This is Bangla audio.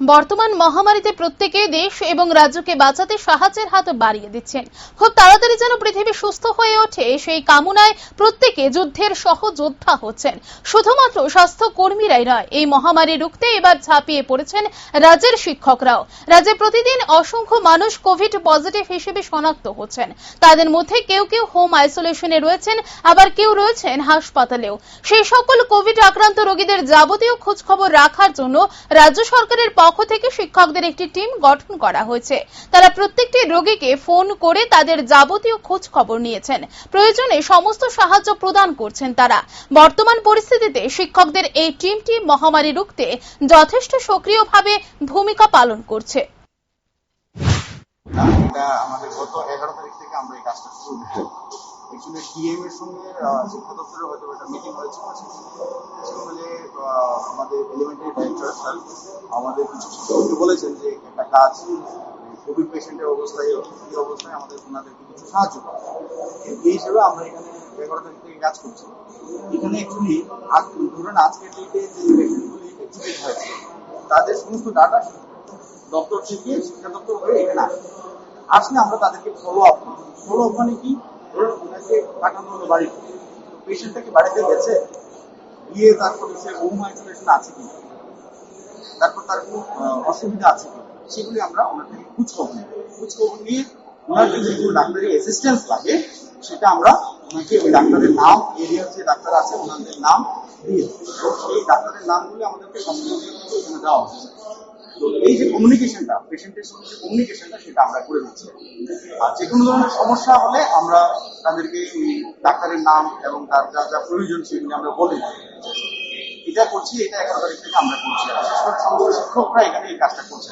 বর্তমান মহামারীতে প্রত্যেকে দেশ এবং রাজ্যকে বাঁচাতে সাহায্যের হাত বাড়িয়ে দিচ্ছেন। খুব তাড়াতাড়ি যেন পৃথিবী সুস্থ হয়ে ওঠে, সেই কামনায় প্রত্যেকে যুদ্ধের সহযোদ্ধা হচ্ছেন। শুধুমাত্র স্বাস্থ্য কর্মীরাই নয়, এই মহামারী রুখতে এবার ঝাঁপিয়ে পড়েছেন রাজ্যের শিক্ষকরাও। রাজ্যে প্রতিদিন অসংখ্য মানুষ কোভিড পজিটিভ হিসেবে শনাক্ত হচ্ছেন। তাদের মধ্যে কেউ কেউ হোম আইসোলেশনে রয়েছেন, আবার কেউ রয়েছেন হাসপাতালেও। সেই সকল কোভিড আক্রান্ত রোগীদের যাবতীয় খোঁজখবর রাখার জন্য রাজ্য সরকারের পক্ষ থেকে শিক্ষকদের একটি টিম গঠন করা হয়েছে। তারা প্রত্যেকটি রোগীকে ফোন করে তাদের যাবতীয় খোঁজ খবর নিয়েছেন। প্রয়োজনে সমস্ত সাহায্য প্রদান করছেন তারা। বর্তমান পরিস্থিতিতে শিক্ষকদের এই টিমটি মহামারী রুখতে যথেষ্ট সক্রিয়ভাবে ভূমিকা পালন করছে। ডিএম এর সঙ্গে শিক্ষা দপ্তরের হয়তো একটা মিটিং সেখানে আমাদের এলিমেন্টারি ডাইরেক্টর স্যার আমাদের কিছু শিক্ষককে বলেছেন যে একটা কাজ কোভিড পেশেন্টের অবস্থায়, এই অবস্থায় আমাদের ওনাদেরকে কিছু সাহায্য করা এই হিসেবে আমরা এখানে এগারো তারিখ থেকে কাজ করছি। এখানে অ্যাকচুয়ালি আজ ধরুন আজকের ডেটে যে পেশেন্টগুলি এক্সিডেন্ট হয়েছে, তাদের সমস্ত ডাটা দপ্তর থেকে শিক্ষা দপ্তর হয়ে এখানে আসে। আসলে আমরা তাদেরকে ফলো আপ করি ফলো আপ মানে কি? ধরুন, ওনাকে পাঠানো হলো বাড়িতে। পেশেন্টটা কি বাড়িতে গেছে? গিয়ে তারপর সে হোম আইসোলেশন আছে কি তারপর তার কোনো অসুবিধা আছে কি সেগুলি আমরা ওনার থেকে খোঁজ খবর নিই। খোঁজখবর নিয়ে ওনার যদি কোনো ডাক্তারি অ্যাসিস্ট্যান্স লাগে, সেটা আমরা ওনাকে ওই ডাক্তারের নাম এরিয়ার যে ডাক্তার আছে ওনাদের নাম দিয়ে সেই ডাক্তারের নামগুলি আমাদেরকে সম্পূর্ণ দেওয়া হচ্ছে তো এই যে কমিউনিকেশনটা পেশেন্টের সঙ্গে যে কমিউনিকেশনটা সেটা আমরা করে দিচ্ছি আর যে কোনো ধরনের সমস্যা হলে আমরা তাদেরকে ডাক্তারের নাম এবং তার যা যা প্রয়োজন সেগুলি আমরা বলে এটা করছি, এটা এগারো তারিখ থেকে আমরা করছি। আর বিশেষ করে শিক্ষকরা এখানে এই কাজটা করছে